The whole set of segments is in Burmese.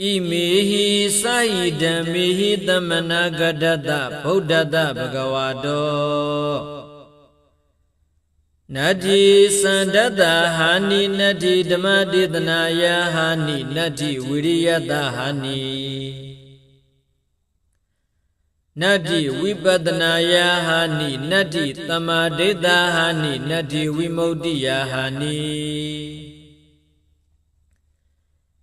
ဣမေဟိစာယိဓမ္မေဟိသမနာဂတတဗုဒ္ဓတဘဂဝါတောနတ္တိသန္တတဟာနိနတ္တိဓမ္မဒေသနာယဟာနိနတ္တိဝိရိယတဟာနိနတ္တိဝိပဒနာယဟာနိနတ္တိသမာဓိတဟာနိနတ္တိဝိမု ക്തി ယဟာနိ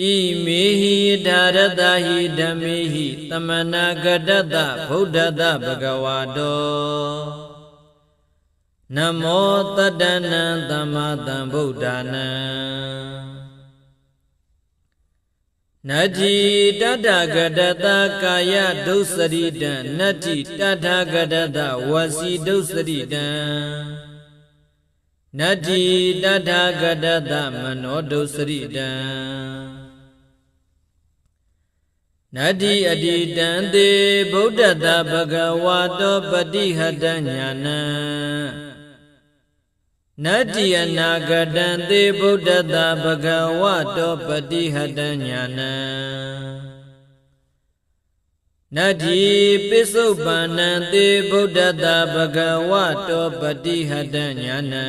ဣမေဟိဒါရတဟိဓမ္မေဟိသမနာဂတတဗုဒ္ဓတဘဂဝါတောနမောတတ္တနံသမ္မာသမ္ဗုဒ္ဓနံနတ္တိတတ္တဂတတကာယဒုစရိတံနတ္တိတတ္ထဂတတဝစီဒုစရိတံနတ္တိတတ္ထဂတတမနောဒုစရိတံ နတ္တိအတိတံသေဗုဒ္ဓတဘဂဝါတောပတိဟတညာနံနတ္တိအနာဂတံသေဗုဒ္ဓတဘဂဝါတောပတိဟတညာနံနတ္တိပိစုပန္နံသေဗုဒ္ဓတဘဂဝါတောပတိဟတညာနံ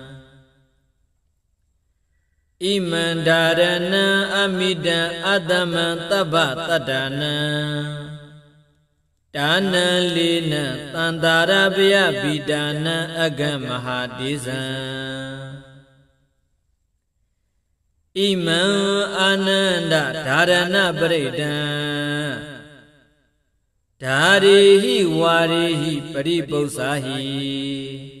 ဣမန္ဒာရဏံအမိတံအတ္တမံတဗ္ဗတတ္တနံဒါနံလေးနံတန္တာရပယပိဒါနံအဂမဟာတိဇံဣမံအာနန္ဒဓာရဏပရိဒံဓာရိဟိဝါရိဟိပရိပု္ပ္ပာဟိ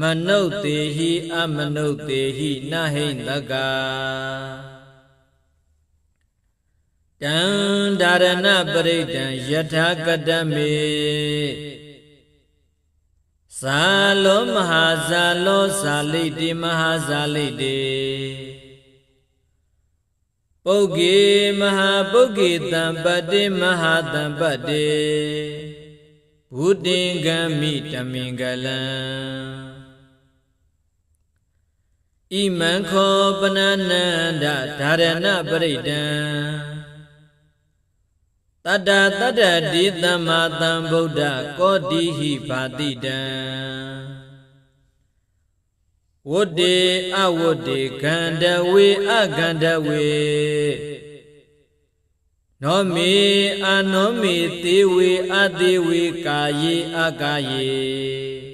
မနုဿေဟိအမနုဿေဟိနဟိတကတံဒါရဏပရိဒံယထာကတမေဇာလောမဟာဇာလောဇာလိတိမဟာဇာလိတိပုဂ္ဂေမဟာပုဂ္ဂေတံပတ္တိမဟာတံပတ္တိဘုတင်ကမိတမင်္ဂလံ ဣမံခောပနနန္ဒဓာရဏပရိဒံတတ္တတတ္တတိသမ္မာသမ္ဗုဒ္ဓကောတိဟိဘာတိတံဝတ္တေအဝတ္တေခန္ဓဝေအခန္ဓဝေနောမေအနောမေသေဝေအသေဝေကာယေအကာယေ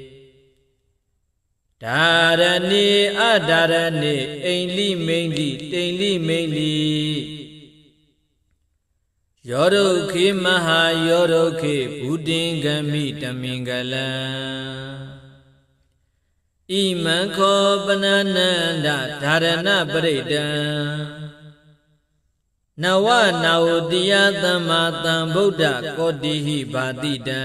ဒါရဏိအဒါရဏိအိန္လိမိန်လိတိန်လိမိန်လိယောဒုခေမဟာယောဒုခေဘုဒင်္ဂမိတမင်္ဂလံဣမံခောပနနန္ဒဓာရဏပရိဒံနဝနာဝတိယသမ္မာသမ္ဗုဒ္ဓကောတိဟိဘာတိတံ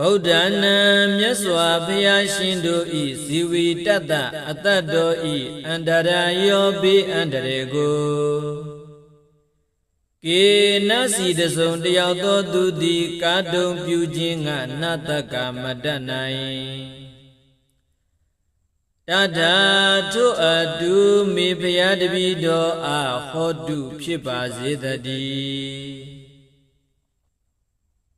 ဗုဒ္ဓနာမြတ်စွာဘုရားရှင်တို့ဤဇီဝီတတ္တအတ္တတော်ဤအန္တရာယောပိအန္တရေကိုကေနစီတစုံတယောက်သောသူသည်ကာတုံပြုခြင်းကနတ္တကမတတ်နိုင်တထာထုအတုမေဖျားတပိတော်အားဟောတုဖြစ်ပါစေတည်း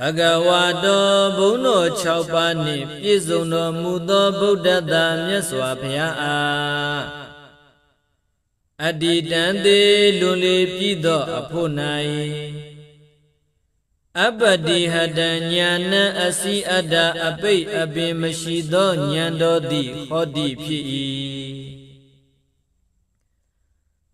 ဘဂဝါတော်ဘုန်းတော်6ပါးနှင့်ပြည့်စုံတော်မူသောဗုဒ္ဓသာမြတ်စွာဘုရားအားအတ္တိတံသေးလွန်လေပြီးသောအဖို့၌အပတိဟတံညာဏအစီအတ္တအပိတ်အပင်မရှိသောဉာဏ်တော်သည်ဟောတိဖြစ်၏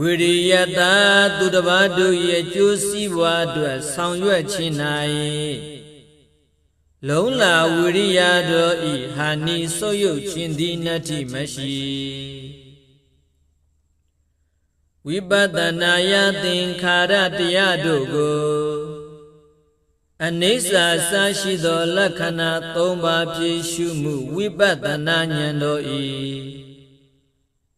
ဝိရိယတာသူတစ်ပါးတို့ရဲ့အကျိုးစီးပွားအတွက်ဆောင်ရွက်ခြင်း၌လုံလာဝိရိယတို့ဤဟာနိဆုပ်ယုတ်ခြင်းသည်နတ္ထိမရှိဝိပဿနာယသင်္ခါရတရားတို့ကိုအနိစ္စစရှိသောလက္ခဏာ၃ပါးဖြည့်ရှုမှုဝိပဿနာဉာဏ်တော်ဤ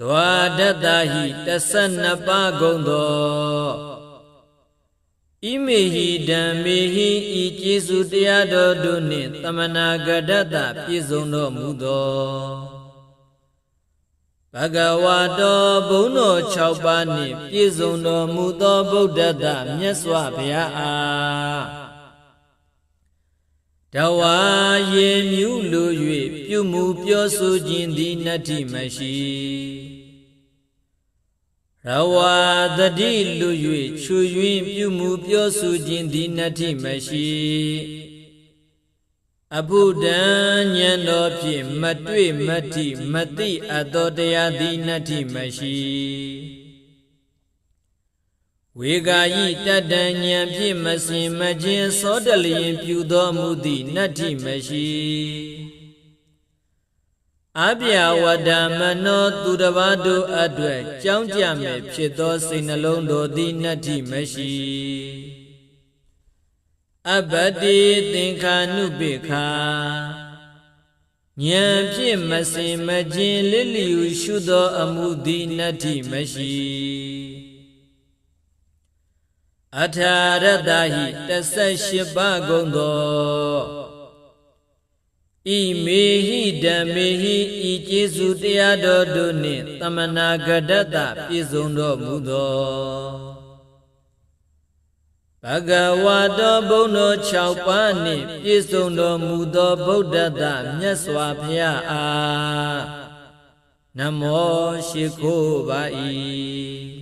ဒွါဒတ္တဟိတဆနှစ်ပါးကုန်သောဣမေဟိဓမ္မေဟိဤကျေစုတရားတော်တို့နှင့်တမနာဂဒတ္တပြည့်စုံတော်မူသောဘဂဝါတော်ဘုံတော်6ပါးနှင့်ပြည့်စုံတော်မူသောဗုဒ္ဓတမြတ်စွာဘုရားအား တဝါရေမြူးလို၍ပြုမှုပြောဆိုခြင်းသည်နတ္ထိမရှိရဝါတတိလူ၍ချွယွင်းပြုမှုပြောဆိုခြင်းသည်နတ္ထိမရှိအဘုဒ္ဓံဉာဏ်တော်ဖြင့်မတွေ့မတိမသိအပ်သောတရားသည်နတ္ထိမရှိ ဝေဂာယိတတ္တဉဏ်ဖြင့်မစင်မခြင်းသောတလျင်ပြုသောမူသည့်နတ္ထိမရှိအပြဝဒမနောသူတစ်ပါးတို့အတွက်ကြောင်းကြမဲ့ဖြစ်သောစိတ်နှလုံးတို့သည်နတ္ထိမရှိအဘတိသင်္ခာနုပိခာဉာဏ်ဖြင့်မစင်မခြင်းလစ်လျူရှုသောအမှုသည်နတ္ထိမရှိ အထာရတဟိ18ပါးကုန်သောဣမေဟိဓမ္မေဟိဤကျေစုတရားတော်တို့နှင့်တမနာဂဒတပြည့်စုံတော်မူသောဘဂဝါတော်ဘုံတော်6ပါးနှင့်ပြည့်စုံတော်မူသောဗုဒ္ဓတမြတ်စွာဘုရားအားနမောရှိခိုးပါ၏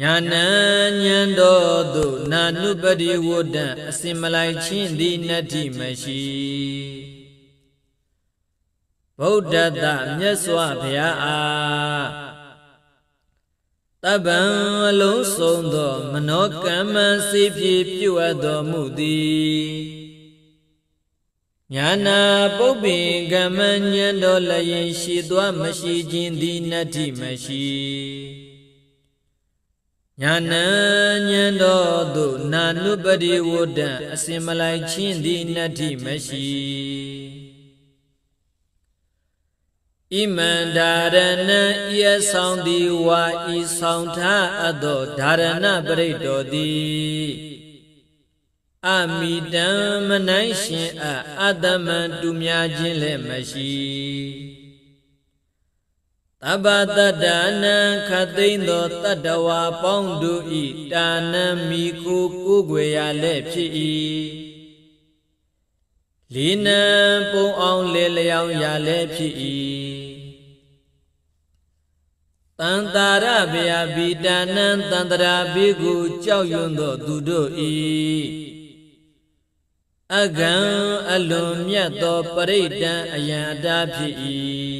ညာဏဉဏ်တော်သို့နာနုပတိဝဒံအစင်မလိုက်ချင်းသည်နတ္တိမရှိဗုဒ္ဓတမြတ်စွာဘုရားအားတပ္ပံအလုံးစုံသော မနောကမ္မစေဖြစ်ပြုအပ်တော်မူသည်ညာနာပုပ္ပိကမ္မဉဏ်တော်လည်းရှိသွားမရှိခြင်းသည်နတ္တိမရှိ ညာဏဉဏ်တော်သို့နာနုပတိဝဒံအစင်မလိုက်ချင်းသည်နတ္တိမရှိဣမန္ဒါရဏံဤအဆောင်သည်ဝါဤဆောင်ထားအပ်သောဓာရဏပရိတ်တော်သည်အမိတံမနိုင်ရှင်အအတ္တမံတူများခြင်းလည်းမရှိ တပ္ပတတ္တနံခသိမ့်သောတတ္တဝါပေါင်းတို့ဤတာနံမိကိုကိုွယ်ရလည်းဖြစ်၏လီနံပုံအောင်လေလျောင်းရလည်းဖြစ်၏တန်တာရဗျာဘိတာနံတန်တရာဘေကိုကြောက်ရွံ့သောသူတို့ဤအကံအလွန်မြတ်သောပရိဒံအယံအတားဖြစ်၏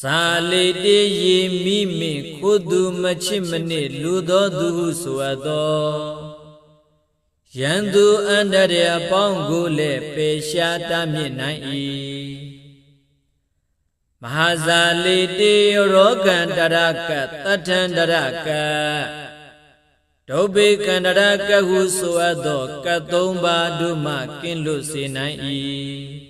ဇာလေတေယေမိမိခိုးသူမချစ်မနစ်လူသောသူဟုဆိုအပ်သောယံသူအန္တရအပေါင်းကိုလည်းပေရှားတမြင့်နိုင်၏မဟာဇာလိတေရောကန္တရကတထန္တရကဒုဗေကန္တရကဟုဆိုအပ်သောကသုံးပါးတို့မှကင်းလွတ်စေနိုင်၏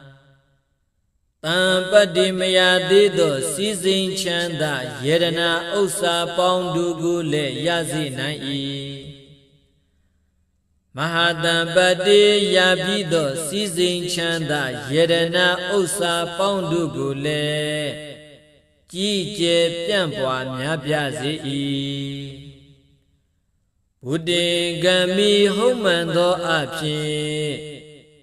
တံပတ္တိမယသေးသောစီစဉ်ချမ်းသာယေရနာဥစ္စာပေါင်းတို့ကိုလည်းရစေနိုင်၏မဟာတံပတိယပြီးသောစီစဉ်ချမ်းသာယေရနာဥစ္စာပေါင်းတို့ကိုလည်းကြည်ကျယ်ပြန့်ပွားများပြားစေ၏ဘုဒ္ဓေကံမီဟုတ်မှန်သောအဖြစ်